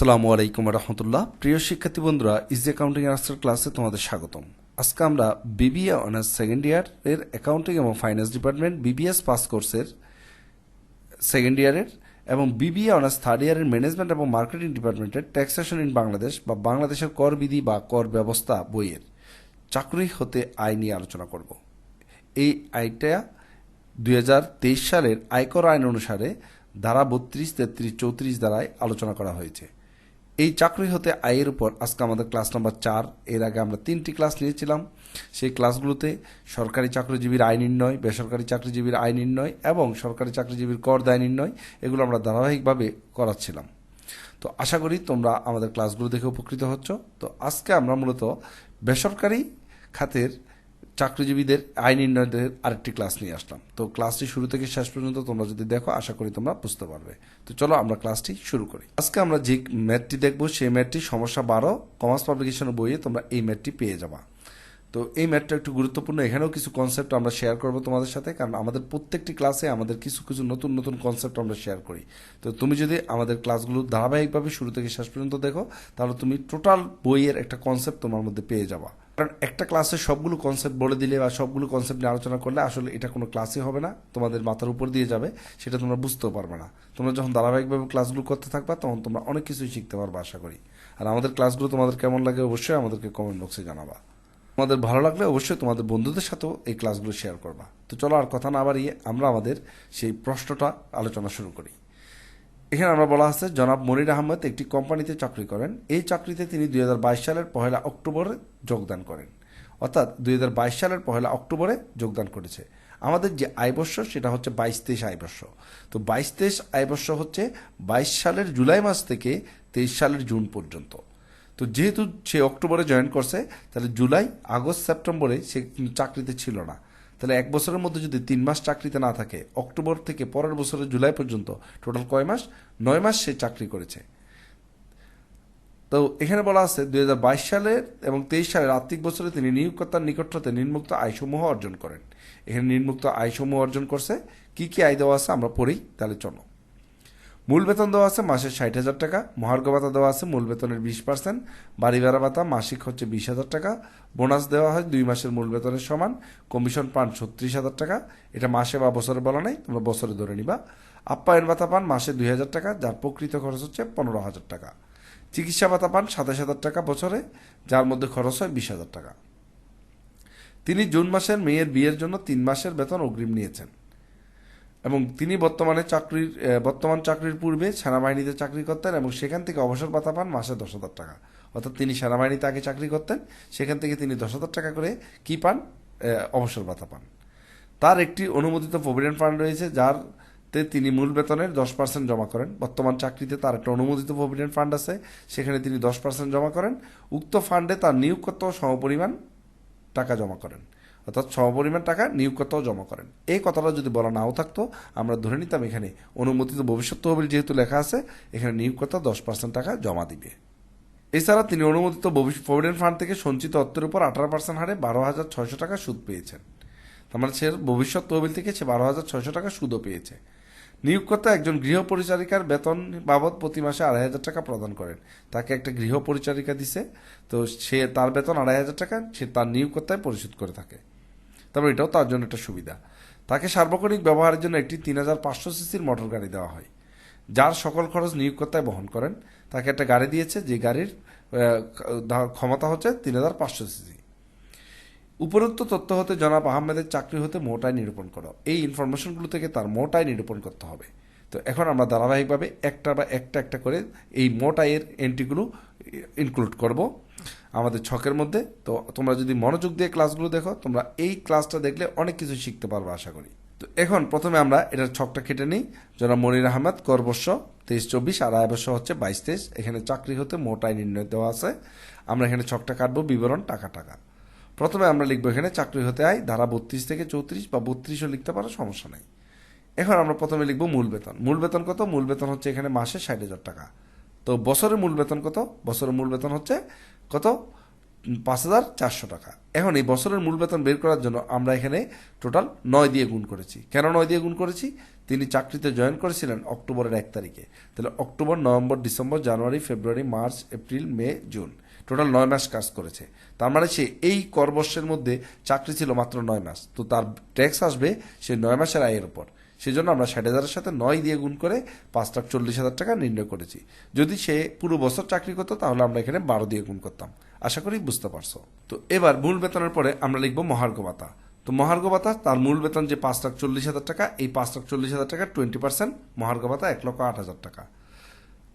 আসসালামু আলাইকুম রহমতুল্লাহ। প্রিয় শিক্ষার্থী বন্ধুরা ইজি অ্যাকাউন্টিং আর্টসের ক্লাসে তোমাদের স্বাগতম। আজকে আমরা বিবিএ অনার্স সেকেন্ড ইয়ার এর অ্যাকাউন্টিং এবং ফাইন্যান্স ডিপার্টমেন্ট বিবিএস পাস কোর্সের সেকেন্ড ইয়ারের এবং বিবিএ অনার্স থার্ড ইয়ারের ম্যানেজমেন্ট এবং মার্কেটিং ডিপার্টমেন্টের ট্যাক্সেশন ইন বাংলাদেশ বা বাংলাদেশের কর বিধি বা কর ব্যবস্থা বইয়ের চাকরি হতে আয় নিয়ে আলোচনা করব। এই আয়টা দুই সালের আয়কর আইন অনুসারে ধারা বত্রিশ তেত্রিশ চৌত্রিশ দ্বারায় আলোচনা করা হয়েছে। এই চাকরি হতে আয়ের উপর আজকে আমাদের ক্লাস নাম্বার চার। এর আগে আমরা তিনটি ক্লাস নিয়েছিলাম। সেই ক্লাসগুলোতে সরকারি চাকরিজীবীর আয় নির্ণয়, বেসরকারি চাকরিজীবীর আয় নির্ণয় এবং সরকারি চাকরিজীবীর কর দায় নির্ণয়, এগুলো আমরা ধারাবাহিকভাবে করাচ্ছিলাম। তো আশা করি তোমরা আমাদের ক্লাসগুলো দেখে উপকৃত হচ্ছ। তো আজকে আমরা মূলত বেসরকারি খাতের চাকরিজীবীদের আয় নির্ণয়দের আরেকটি ক্লাস নিয়ে আসলাম। তো ক্লাসটি শুরু থেকে শেষ পর্যন্ত তোমরা যদি দেখো, আশা করি তোমরা বুঝতে পারবে। তো চলো আমরা ক্লাসটি শুরু করি। আজকে আমরা যে ম্যাথটি দেখব, সেই ম্যাথটি সমস্যা বারো কমার্স পাবলিকেশনের বইয়ে তোমরা এই ম্যাথটি পেয়ে যাবা। তো এই ম্যাথটা একটু গুরুত্বপূর্ণ। এখানেও কিছু কনসেপ্ট আমরা শেয়ার করব তোমাদের সাথে, কারণ আমাদের প্রত্যেকটি ক্লাসে আমাদের কিছু কিছু নতুন নতুন কনসেপ্ট আমরা শেয়ার করি। তো তুমি যদি আমাদের ক্লাসগুলো ধারাবাহিকভাবে শুরু থেকে শেষ পর্যন্ত দেখো, তাহলে তুমি টোটাল বইয়ের একটা কনসেপ্ট তোমার মধ্যে পেয়ে যাবা। কারণ একটা ক্লাসে সবগুলো কনসেপ্ট বলে দিলে বা সবগুলো কনসেপ্ট নিয়ে আলোচনা করলে আসলে এটা কোনো ক্লাসই হবে না, তোমাদের মাথার উপর দিয়ে যাবে, সেটা তোমরা বুঝতেও পারবে না। তোমরা যখন ধারাবাহিকভাবে ক্লাসগুলো করতে থাকবা, তখন তোমরা অনেক কিছুই শিখতে পারবে, আশা করি। আর আমাদের ক্লাসগুলো তোমাদের কেমন লাগে অবশ্যই আমাদেরকে কমেন্ট বক্সে জানাবা। তোমাদের ভালো লাগলে অবশ্যই তোমাদের বন্ধুদের সাথেও এই ক্লাসগুলো শেয়ার করবা। তো চলো আর কথা না বাড়িয়ে আমরা আমাদের সেই প্রশ্নটা আলোচনা শুরু করি। এখানে আমরা বলা আছে জনাব মনির আহমেদ একটি কোম্পানিতে চাকরি করেন। এই চাকরিতে তিনি দুই হাজার বাইশ সালের পহেলা অক্টোবরে যোগদান করেন। অর্থাৎ দুই হাজার বাইশ সালের পহেলা অক্টোবরে যোগদান করেছে। আমাদের যে আয়বর্ষ, সেটা হচ্ছে বাইশ তেইশ আয়বর্ষ। তো বাইশ তেইশ আয়বর্ষ হচ্ছে বাইশ সালের জুলাই মাস থেকে তেইশ সালের জুন পর্যন্ত। তো যেহেতু সে অক্টোবরে জয়েন করছে, তাহলে জুলাই, আগস্ট, সেপ্টেম্বরে সে চাকরিতে ছিল না। তাহলে এক বছরের মধ্যে যদি তিন মাস চাকরিতে না থাকে, অক্টোবর থেকে পরের বছরের জুলাই পর্যন্ত, টোটাল কয় মাস? নয় মাস সে চাকরি করেছে। তো এখানে বলা আছে, দুই হাজার বাইশ সালের এবং তেইশ সালের আর্থিক বছরে তিনি নিয়োগকর্তার নিকট হতে নির্মুক্ত আয়সমূহ অর্জন করেন। এখানে নির্মুক্ত আয়সমূহ অর্জন করছে। কি কি আয় দেওয়া আছে আমরা পড়ি, তাহলে চলো। মূল বেতন দেওয়া আছে মাসে ষাট হাজার টাকা, মহার্ঘ ভাতা দেওয়া আছে মূল বেতনের বিশ পার্সেন্ট, বাড়ি ভাড়া ভাতা মাসিক হচ্ছে বিশ হাজার টাকা, বোনাস দেওয়া হয় দুই মাসের মূল বেতনের সমান, কমিশন পান ছত্রিশ হাজার টাকা, এটা মাসে বা বছরে বলা নাই, তোমরা বছরে ধরে নিবা। আপ্যায়ন ভাতা পান মাসে দুই হাজার টাকা, যার প্রকৃত খরচ হচ্ছে পনেরো হাজার টাকা। চিকিৎসা ভাতা পান সাতাশ হাজার টাকা বছরে, যার মধ্যে খরচ হয় বিশ হাজার টাকা। তিনি জুন মাসের মেয়ের বিয়ের জন্য তিন মাসের বেতন অগ্রিম নিয়েছেন। এবং তিনি বর্তমানে চাকরির বর্তমান চাকরির পূর্বে সেনাবাহিনীতে চাকরি করতেন এবং সেখান থেকে অবসর ভাতা পান মাসে দশ হাজার টাকা। অর্থাৎ তিনি সেনাবাহিনীতে আগে চাকরি করতেন, সেখান থেকে তিনি দশ হাজার টাকা করে কি পান? অবসর ভাতা পান। তার একটি অনুমোদিত প্রভিডেন্ট ফান্ড রয়েছে যার তে তিনি মূল বেতনের দশ পার্সেন্ট জমা করেন। বর্তমান চাকরিতে তার একটা অনুমোদিত প্রভিডেন্ট ফান্ড আছে, সেখানে তিনি দশ পার্সেন্ট জমা করেন। উক্ত ফান্ডে তার নিয়োগকর্ত সমপরিমাণ টাকা জমা করেন। অর্থাৎ সমপরিমাণ টাকা নিয়োগকর্তাও জমা করেন। এই কথাটা যদি বলা নাও থাকতো, আমরা ধরে নিতাম এখানে অনুমোদিত ভবিষ্যৎ তহবিল যেহেতু লেখা আছে, এখানে নিয়োগকর্তা দশ পার্সেন্ট টাকা জমা দিবে। এছাড়া তিনি অনুমোদিত প্রভিডেন্ট ফান্ড থেকে সঞ্চিত অর্থের উপর আঠারো পার্সেন্ট হারে বারো হাজার ছয়শো টাকা সুদ পেয়েছেন। তার মানে সে ভবিষ্যৎ তহবিল থেকে সে বারো হাজার ছয়শো টাকা সুদও পেয়েছে। নিয়োগকর্তা একজন গৃহ পরিচারিকার বেতন বাবদ প্রতি মাসে আড়াই হাজার টাকা প্রদান করেন। তাকে একটা গৃহ পরিচারিকা দিছে, তো সে তার বেতন আড়াই হাজার টাকা, সে তার নিয়োগকর্তায় পরিশোধ করে থাকে। তারপর এটাও তার জন্য একটা সুবিধা। তাকে সার্বক্ষণিক ব্যবহারের জন্য একটি তিন হাজার পাঁচশো সিসির মোটর গাড়ি দেওয়া হয়, যার সকল খরচ নিয়োগকর্তায় বহন করেন। তাকে একটা গাড়ি দিয়েছে, যে গাড়ির ক্ষমতা হচ্ছে তিন হাজার পাঁচশো সিসি। উপরোক্ত তথ্য হতে জনাব আহমেদের চাকরি হতে মোটায় নিরূপণ করো। এই ইনফরমেশনগুলো থেকে তার মোটায় নিরূপণ করতে হবে। তো এখন আমরা ধারাবাহিকভাবে একটা বা একটা একটা করে এই মোটাইয়ের এন্ট্রিগুলো ইনক্লুড করব। আমাদের ছকের মধ্যে। তো তোমরা যদি মনোযোগ দিয়ে ক্লাসগুলো দেখো, তোমরা এই ক্লাসটা দেখলে অনেক কিছু শিখতে পারবে আশা করি। তো এখন প্রথমে আমরা এটার ছকটা কেটে নিই। জনাব মনির আহমেদ, করবর্ষ, তেইশ চব্বিশ, আর আয়বর্ষ হচ্ছে বাইশ তেইশ। এখানে চাকরি হতে মোটায় নির্ণয় দেওয়া আছে। আমরা এখানে ছকটা কাটবো, বিবরণ, টাকা টাকা। প্রথমে আমরা লিখব এখানে চাকরি হতে আয়, ধারা বত্রিশ থেকে চৌত্রিশ, বা বত্রিশও লিখতে পারো, সমস্যা নেই। এখন আমরা প্রথমে লিখব মূল বেতন। মূল বেতন কত? মূল বেতন হচ্ছে এখানে মাসে ষাট হাজার টাকা। তো বছরের মূল বেতন কত? বছরের মূল বেতন হচ্ছে কত? পাঁচ হাজার চারশো টাকা। এখন এই বছরের মূল বেতন বের করার জন্য আমরা এখানে টোটাল নয় দিয়ে গুণ করেছি। কেন নয় দিয়ে গুণ করেছি? তিনি চাকরিতে জয়েন করেছিলেন অক্টোবরের এক তারিখে। তাহলে October, November, December, January, February, March, April, May, June total নয় মাস কাজ করেছে। তার মানে সে এই করবর্ষের মধ্যে চাকরি ছিল মাত্র নয় মাস। তো তার ট্যাক্স আসবে সেই নয় মাসের আয়ের উপর। সেজন্য আমরা ষাট হাজারের সাথে নয় দিয়ে গুণ করে পাঁচ লাখ চল্লিশ হাজার টাকা নির্ণয় করেছি। যদি সে পুরো বছর চাকরি করতো, তাহলে আমরা এখানে বারো দিয়ে গুণ করতাম। আশা করি বুঝতে পারছ। তো এবার মূল বেতনের পরে আমরা লিখব মহার্ঘ ভাতা। তো মহার্ঘ ভাতা, তার মূল বেতন যে পাঁচ লাখ চল্লিশ হাজার টাকা, এই পাঁচ লাখ চল্লিশ হাজার টাকা টোয়েন্টি পার্সেন্ট মহার্ঘ ভাতা এক লক্ষ আট হাজার টাকা।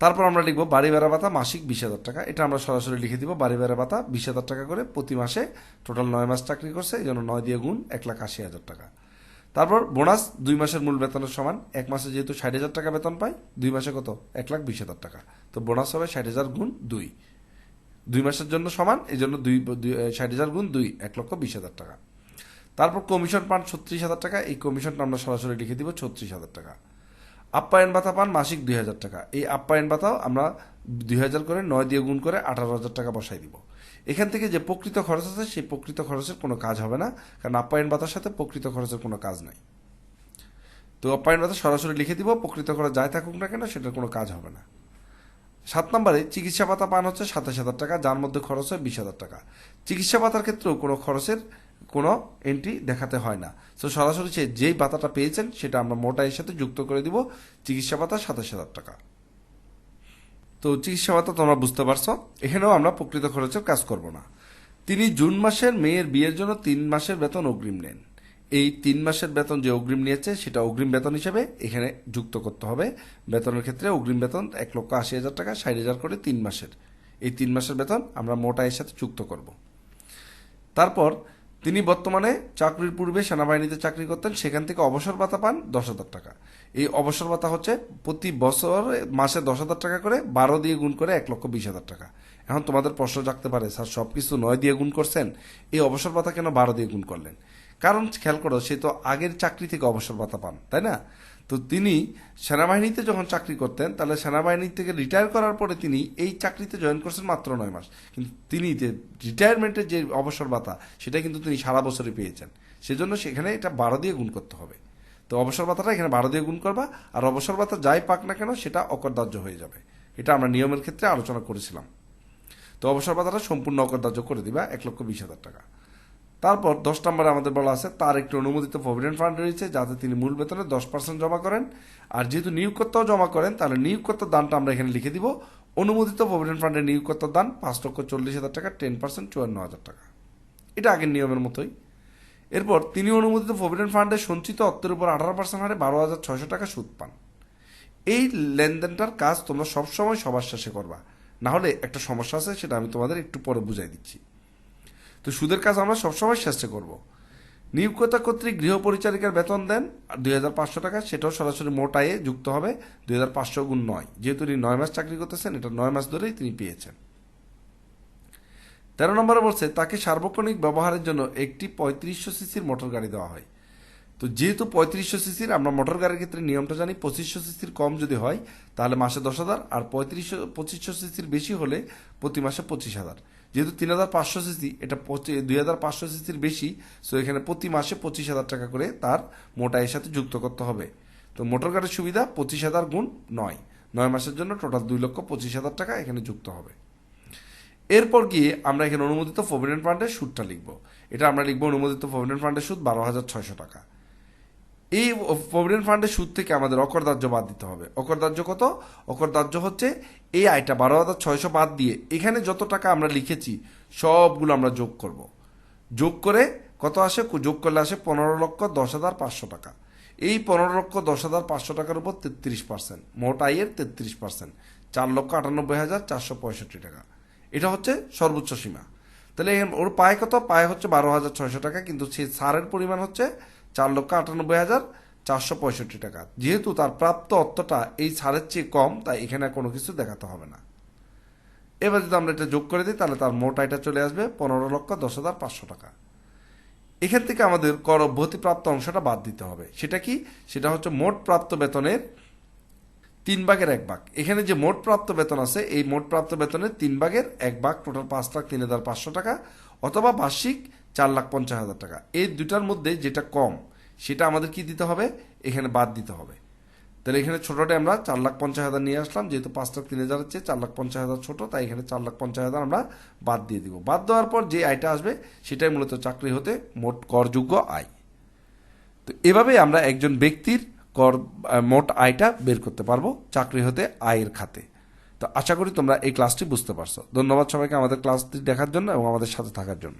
তারপর আমরা লিখব বাড়ি ভাড়া ভাতা মাসিক বিশ হাজার টাকা। এটা আমরা সরাসরি লিখে দিব, বাড়ি ভাড়া ভাতা বিশ হাজার টাকা করে প্রতি মাসে টোটাল নয় মাস চাকরি করছে, এই জন্য নয় দিয়ে গুণ এক লাখ আশি হাজার টাকা। তারপর বোনাস দুই মাসের মূল বেতনের সমান, এক মাসে যেহেতু ষাট হাজার টাকা বেতন পায় দুই মাসে কত? এক লাখ বিশ হাজার টাকা। তো বোনাস হবে ষাট হাজার গুণ দুই। দুই মাসের জন্য সমান এই জন্য দুই ষাট হাজার গুণ দুই, এক লক্ষ বিশ হাজার টাকা। তারপর কমিশন পান ছত্রিশ হাজার টাকা, এই কমিশনটা আমরা সরাসরি লিখে দিব ছত্রিশ হাজার টাকা। আপ্যায়ন ভাতা পান মাসিক দুই হাজার টাকা। এই আপ্যায়ন ভাতাও আমরা দুই হাজার করে নয় দিয়ে গুণ করে আঠারো হাজার টাকা বসাই দিব। এখান থেকে যে প্রকৃত খরচ আছে, সেই প্রকৃত খরচের কোনো কাজ হবে না, কারণ আপ্যায়ন ভাতার সাথে প্রকৃত খরচের কোনো কাজ নাই। তো আপ্যায়ন ভাতা সরাসরি লিখে দিব, প্রকৃত খরচ যাই থাকুক না কেন, সেটার কোনো কাজ হবে না। সাত নম্বরে, চিকিৎসা ভাতা পান হচ্ছে সাতাশ হাজার টাকা, যার মধ্যে খরচ হয় বিশ হাজার টাকা। চিকিৎসা ভাতার ক্ষেত্রেও কোনো খরচের কোনো এন্ট্রি দেখাতে হয় না। তো সরাসরি সে যেই ভাতাটা পেয়েছেন, সেটা আমরা মোটাইয়ের সাথে যুক্ত করে দিব, চিকিৎসা ভাতা সাতাশ হাজার টাকা। তো চিকিৎসা ভাতা তোমরা বুঝতে পারছ, এখানেও আমরা প্রকৃত খরচের কাজ করব না। তিনি জুন মাসের মেয়ের বিয়ের জন্য তিন মাসের বেতন অগ্রিম নেন। এই তিন মাসের বেতন যে অগ্রিম নিয়েছে, সেটা অগ্রিম বেতন হিসেবে এখানে যুক্ত করতে হবে। বেতনের ক্ষেত্রে অগ্রিম বেতন এক লক্ষ আশি হাজার টাকা, ষাট হাজার করে তিন মাসের। এই তিন মাসের বেতন আমরা মোটা এর সাথে যুক্ত করব। তারপর তিনি বর্তমানে চাকরির পূর্বে সেনাবাহিনীতে চাকরি করতেন, সেখান থেকে অবসর ভাতা পান দশ হাজার টাকা। এই অবসর ভাতা হচ্ছে প্রতি বছর মাসে দশ হাজার টাকা করে, বারো দিয়ে গুণ করে এক লক্ষ বিশ হাজার টাকা। এখন তোমাদের প্রশ্ন জাগতে পারে, স্যার সব কিছু নয় দিয়ে গুণ করছেন? এই অবসর ভাতা কেন বারো দিয়ে গুণ করলেন? কারণ, খেয়াল করো, সে তো আগের চাকরি থেকে অবসর ভাতা পান, তাই না? তো তিনি সেনাবাহিনীতে যখন চাকরি করতেন, তাহলে সেনাবাহিনী থেকে রিটায়ার করার পরে তিনি এই চাকরিতে জয়েন করছেন মাত্র নয় মাস। কিন্তু তিনি যে রিটায়ারমেন্টের যে অবসর ভাতা, সেটা কিন্তু তিনি সারা বছরে পেয়েছেন। সেজন্য সেখানে এটা বারো দিয়ে গুণ করতে হবে। তো অবসর ভাতাটা এখানে বারো দিয়ে গুণ করবা, আর অবসর ভাতা যাই পাক না কেন, সেটা অকরদার্য হয়ে যাবে। এটা আমরা নিয়মের ক্ষেত্রে আলোচনা করেছিলাম। তো অবসর ভাতাটা সম্পূর্ণ অকরদার্য করে দিবা এক লক্ষ বিশ হাজার টাকা। তারপর দশ নম্বরে আমাদের বলা আছে, তার একটি অনুমোদিত প্রভিডেন্ট ফান্ড রয়েছে, যাতে তিনি মূল বেতনে দশ পার্সেন্ট জমা করেন। আর যেহেতু নিয়োগকর্তাও জমা করেন, তাহলে নিয়োগকর্তার দানটা আমরা এখানে লিখে দিব। অনুমোদিত প্রভিডেন্ট ফান্ডের নিয়োগকর্তার দান পাঁচ লক্ষ চল্লিশ হাজার টাকা, টেন পার্সেন্ট চুয়ান্ন হাজার টাকা। এটা আগের নিয়মের মতোই। এরপর তিনি অনুমোদিত প্রভিডেন্ট ফান্ডে সঞ্চিত অর্থের উপর আঠারো পার্সেন্ট হারে বারো হাজার ছয়শো টাকা সুদ পান। এই লেনদেনটার কাজ তোমরা সবসময় সবার শেষে করবা। না হলে একটা সমস্যা আছে, সেটা আমি তোমাদের একটু পরে বুঝাই দিচ্ছি। তো সুদের কাজ আমরা সবসময় শেষে করব। নিয়োগকর্তা কর্তৃক গৃহ পরিচারিকার বেতন দেন, আর দুই হাজার পাঁচশো টাকা, সেটাও সরাসরি মোট আয়ে যুক্ত হবে দুই হাজার পাঁচশো গুণ নয়। যেহেতু তিনি নয় মাস চাকরি করতেছেন, এটা নয় মাস ধরেই তিনি পেয়েছেন। তেরো নম্বরে বলছে, তাকে সার্বক্ষণিক ব্যবহারের জন্য একটি পঁয়ত্রিশশো সিসির মোটর গাড়ি দেওয়া হয়। তো যেহেতু পঁয়ত্রিশশো সিসির, আমরা মোটর গাড়ির ক্ষেত্রে নিয়মটা জানি, পঁচিশশো সিসির কম যদি হয়, তাহলে মাসে দশ হাজার, আর পঁয়ত্রিশশো, পঁচিশশো সিসির বেশি হলে প্রতি মাসে পঁচিশ হাজার। যেহেতু তিন হাজার পাঁচশো সিসি, এটা দুই হাজার পাঁচশো সিসির বেশি সো এখানে প্রতি মাসে পঁচিশ হাজার টাকা করে তার মোটাইয়ের সাথে যুক্ত করতে হবে। তো মোটর গাড়ির সুবিধা, পঁচিশ হাজার গুণ নয়। নয় মাসের জন্য টোটাল দুই লক্ষ পঁচিশ হাজার টাকা এখানে যুক্ত হবে। এরপর গিয়ে আমরা এখানে অনুমোদিত প্রভিডেন্ট ফান্ডের সুদটা লিখব। এটা আমরা লিখব অনুমোদিত প্রভিডেন্ট ফান্ডের সুদ বারো হাজার ছয়শো টাকা। এই প্রভিডেন্ট ফান্ডের সুদ থেকে আমাদের অকরদার্য বাদ দিতে হবে। অকরদার্য কত? অকরদার্য হচ্ছে এই আয়টা বারো হাজার ছয়শো বাদ দিয়ে এখানে যত টাকা আমরা লিখেছি, সবগুলো আমরা যোগ করব। যোগ করে কত আসে? যোগ করলে আসে পনেরো লক্ষ দশ হাজার পাঁচশো টাকা। এই পনেরো লক্ষ দশ হাজার পাঁচশো টাকার উপর তেত্রিশ পার্সেন্ট। মোট আয়ের তেত্রিশ পার্সেন্ট। চার লক্ষ আটানব্বই হাজার চারশো পঁয়ষট্টি টাকা। এটা হচ্ছে সর্বোচ্চ সীমা। তাহলে ওর পায় কত? পায় হচ্ছে বারো হাজার ছয়শো টাকা, কিন্তু সেই সারের পরিমাণ হচ্ছে চার লক্ষ আটানব্বই হাজার চারশো পঁয়ষট্টি টাকা। যেহেতু তার প্রাপ্ত অর্থটা এই ছাড়ের চেয়ে কম, তাই এখানে কোনো কিছু দেখাতে হবে না। এবার যদি আমরা এটা যোগ করে দিই, তাহলে তার মোট আয়টা চলে আসবে পনেরো লক্ষ দশ হাজার পাঁচশো টাকা। এখান থেকে আমাদের কর অব্যাহতি প্রাপ্ত অংশটা বাদ দিতে হবে। সেটা কি? সেটা হচ্ছে মোট প্রাপ্ত বেতনের তিন ভাগের এক ভাগ। এখানে যে মোট প্রাপ্ত বেতন আছে, এই মোট প্রাপ্ত বেতনের তিন ভাগের এক ভাগ, টোটাল পাঁচ লাখ তিন হাজার পাঁচশো টাকা, অথবা বার্ষিক চার লাখ পঞ্চাশ হাজার টাকা। এই দুটার মধ্যে যেটা কম, সেটা আমাদের কি দিতে হবে? এখানে বাদ দিতে হবে। তাহলে এখানে ছোটটা আমরা চার লাখ পঞ্চাশ হাজার নিয়ে আসলাম, যেহেতু পাঁচ লাখ তিন হাজার হচ্ছে, চার লাখ পঞ্চাশ হাজার ছোট, তাই এখানে চার লাখ পঞ্চাশ হাজার আমরা বাদ দিয়ে দিব। বাদ দেওয়ার পর যে আয়টা আসবে, সেটাই মূলত চাকরি হতে মোট করযোগ্য আয়। তো এভাবে আমরা একজন ব্যক্তির কর মোট আয়টা বের করতে পারব চাকরি হতে আয়ের খাতে। তো আশা করি তোমরা এই ক্লাসটি বুঝতে পারছ। ধন্যবাদ সবাইকে আমাদের ক্লাসটি দেখার জন্য এবং আমাদের সাথে থাকার জন্য।